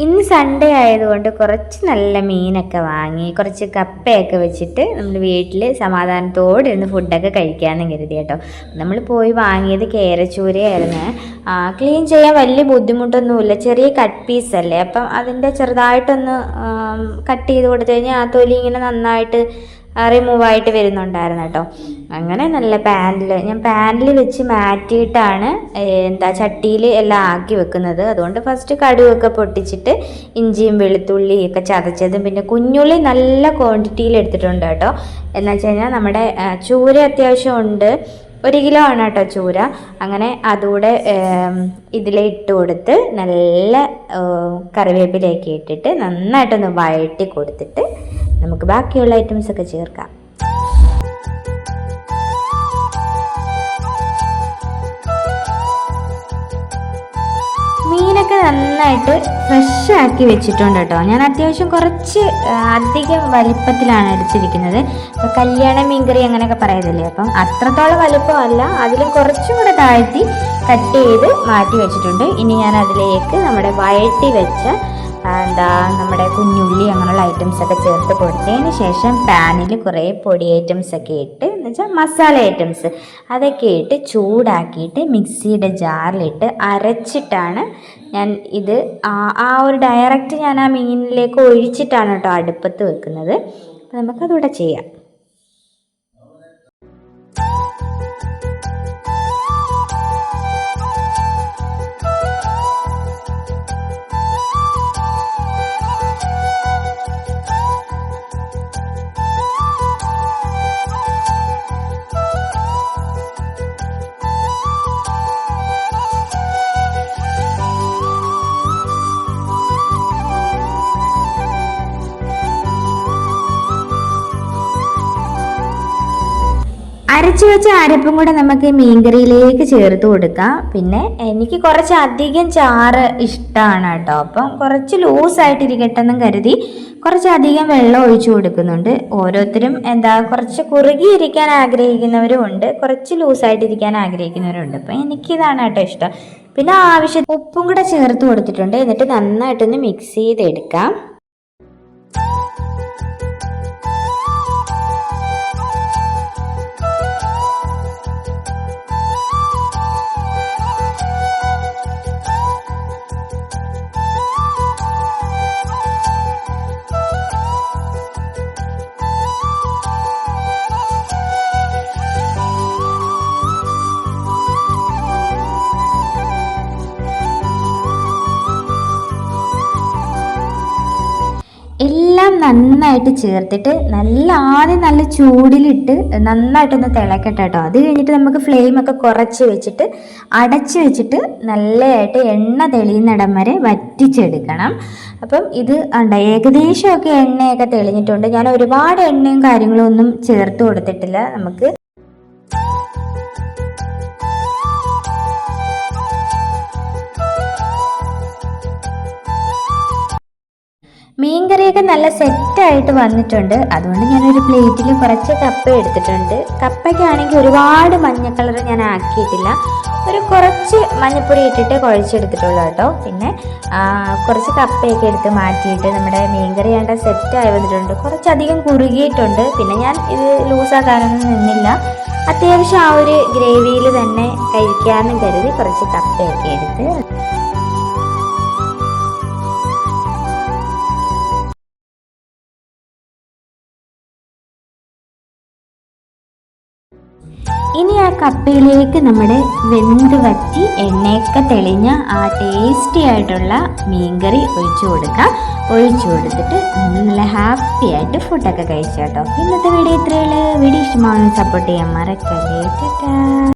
ഇന്ന് സൺഡേ ആയതുകൊണ്ട് കുറച്ച് നല്ല മീനൊക്കെ വാങ്ങി കുറച്ച് കപ്പയൊക്കെ വെച്ചിട്ട് നമ്മൾ വീട്ടിൽ സമാധാനത്തോടെ ഇരുന്ന് ഫുഡൊക്കെ കഴിക്കാമെന്ന് കരുതി കേട്ടോ. നമ്മൾ പോയി വാങ്ങിയത് കേരച്ചൂരയായിരുന്നു. ക്ലീൻ ചെയ്യാൻ വലിയ ബുദ്ധിമുട്ടൊന്നുമില്ല. ചെറിയ കട്ട് പീസ് അല്ലേ? അപ്പം അതിന്റെ ചെറുതായിട്ടൊന്ന് കട്ട് ചെയ്ത് കൊടുത്തു കഴിഞ്ഞാൽ ആ തൊലി ഇങ്ങനെ നന്നായിട്ട് റിമൂവ് ആയിട്ട് വരുന്നുണ്ടായിരുന്നു കേട്ടോ. അങ്ങനെ നല്ല പാനിൽ ഞാൻ പാനിൽ വെച്ച് മാറ്റിയിട്ടാണ് എന്താ ചട്ടിയിൽ എല്ലാം ആക്കി വെക്കുന്നത്. അതുകൊണ്ട് ഫസ്റ്റ് കടുവൊക്കെ പൊട്ടിച്ചിട്ട് ഇഞ്ചിയും വെളുത്തുള്ളിയും ഒക്കെ ചതച്ചതും പിന്നെ കുഞ്ഞുള്ളി നല്ല ക്വാണ്ടിറ്റിയിൽ എടുത്തിട്ടുണ്ട് കേട്ടോ. എന്ന് വെച്ച് കഴിഞ്ഞാൽ നമ്മുടെ ചൂര അത്യാവശ്യം ഉണ്ട്. ഒരു കിലോ ആണ് കേട്ടോ ചൂര. അങ്ങനെ അതുകൂടെ ഇതിലിട്ട് കൊടുത്ത് നല്ല കറിവേപ്പിലേക്ക് ഇട്ടിട്ട് നന്നായിട്ടൊന്ന് വഴറ്റി കൊടുത്തിട്ട് നമുക്ക് ബാക്കിയുള്ള ഐറ്റംസ് ഒക്കെ ചേർക്കാം. മീനൊക്കെ നന്നായിട്ട് ഫ്രഷ് ആക്കി വെച്ചിട്ടുണ്ട് കേട്ടോ. ഞാൻ അത്യാവശ്യം കുറച്ച് അധികം വലിപ്പത്തിലാണ് എടുത്തിരിക്കുന്നത്. കല്യാണ മീൻകറി അങ്ങനെയൊക്കെ പറയുന്നില്ലേ അപ്പം അത്രത്തോളം വലിപ്പമല്ല. അതിലും കുറച്ചും കൂടെ താഴ്ത്തി കട്ട് ചെയ്ത് മാറ്റി വെച്ചിട്ടുണ്ട്. ഇനി ഞാൻ അതിലേക്ക് നമ്മുടെ വയറ്റി വെച്ച എന്താ നമ്മുടെ കുഞ്ഞുള്ളി അങ്ങനെയുള്ള ഐറ്റംസ് ഒക്കെ ചേർത്ത് കൊടുത്തതിന് ശേഷം പാനിൽ കുറേ പൊടി ഐറ്റംസ് ഒക്കെ ഇട്ട് എന്ന് വെച്ചാൽ മസാല ഐറ്റംസ് അതൊക്കെ ഇട്ട് ചൂടാക്കിയിട്ട് മിക്സിയുടെ ജാറിലിട്ട് അരച്ചിട്ടാണ് ഞാൻ ഇത് ആ ആ ഒരു ഡയറക്റ്റ് ഞാൻ ആ മീനിലേക്ക് ഒഴിച്ചിട്ടാണ് കേട്ടോ അടുപ്പത്ത് വെക്കുന്നത്. അപ്പോൾ നമുക്കതിവിടെ ചെയ്യാം. അരച്ചു വെച്ച അരപ്പും കൂടെ നമുക്ക് മീൻകറിയിലേക്ക് ചേർത്ത് കൊടുക്കാം. പിന്നെ എനിക്ക് കുറച്ച് അധികം ചാറ് ഇഷ്ടമാണ് കേട്ടോ. അപ്പം കുറച്ച് ലൂസായിട്ടിരിക്കട്ടെ എന്നും കരുതി കുറച്ചധികം വെള്ളം ഒഴിച്ചു കൊടുക്കുന്നുണ്ട്. ഓരോരുത്തരും എന്താ കുറച്ച് കുറുകിയിരിക്കാൻ ആഗ്രഹിക്കുന്നവരും ഉണ്ട്. കുറച്ച് ലൂസായിട്ടിരിക്കാൻ ആഗ്രഹിക്കുന്നവരും ഉണ്ട്. അപ്പം എനിക്കിതാണ് കേട്ടോ ഇഷ്ടം. പിന്നെ ആവശ്യം ഉപ്പും കൂടെ ചേർത്ത് കൊടുത്തിട്ടുണ്ട്. എന്നിട്ട് നന്നായിട്ടൊന്ന് മിക്സ് ചെയ്തെടുക്കാം. നന്നായിട്ട് ചേർത്തിട്ട് നല്ല ആദ്യം നല്ല ചൂടിലിട്ട് നന്നായിട്ടൊന്ന് തിളക്കട്ടെ കേട്ടോ അത് കഴിഞ്ഞിട്ട് നമുക്ക് ഫ്ലെയിം ഒക്കെ കുറച്ച് വെച്ചിട്ട് അടച്ച് വെച്ചിട്ട് നല്ലതായിട്ട് എണ്ണ തെളിയുന്നിടം വരെ വറ്റിച്ചെടുക്കണം. അപ്പം ഇത് ഉണ്ട് ഏകദേശമൊക്കെ എണ്ണയൊക്കെ തെളിഞ്ഞിട്ടുണ്ട്. ഞാൻ ഒരുപാട് എണ്ണയും കാര്യങ്ങളും ഒന്നും ചേർത്ത് കൊടുത്തിട്ടില്ല. നമുക്ക് മീൻകറിയൊക്കെ നല്ല സെറ്റായിട്ട് വന്നിട്ടുണ്ട്. അതുകൊണ്ട് ഞാനൊരു പ്ലേറ്റിൽ കുറച്ച് കപ്പ എടുത്തിട്ടുണ്ട്. കപ്പയ്ക്കാണെങ്കിൽ ഒരുപാട് മഞ്ഞ കളർ ഞാൻ ആക്കിയിട്ടില്ല. ഒരു കുറച്ച് മഞ്ഞപ്പൊടി ഇട്ടിട്ട് കുഴച്ചെടുത്തിട്ടുള്ളൂ കേട്ടോ. പിന്നെ കുറച്ച് കപ്പയൊക്കെ എടുത്ത് മാറ്റിയിട്ട് നമ്മുടെ മീൻകറി വേണ്ട സെറ്റായി വന്നിട്ടുണ്ട്. കുറച്ചധികം കുറുകിയിട്ടുണ്ട്. പിന്നെ ഞാൻ ഇത് ലൂസാക്കാനൊന്നും നിന്നില്ല. അത്യാവശ്യം ആ ഒരു ഗ്രേവിയിൽ തന്നെ കഴിക്കാമെന്ന് കരുതി കുറച്ച് കപ്പയൊക്കെ എടുത്ത് ഇനി ആ കപ്പയിലേക്ക് നമ്മുടെ വെന്ത് വറ്റി എണ്ണയൊക്കെ തെളിഞ്ഞ ആ ടേസ്റ്റി ആയിട്ടുള്ള മീൻകറി ഒഴിച്ചു കൊടുക്കാം. ഒഴിച്ചു കൊടുത്തിട്ട് നല്ല ഹാപ്പി ആയിട്ട് ഫുഡൊക്കെ കഴിച്ചു കേട്ടോ ഇന്നത്തെ വീഡിയോ ഇത്രയുള്ള വീഡിയോ ഇഷ്ടമാണെന്ന് സപ്പോർട്ട് ചെയ്യാൻ മറക്കല്ലേ.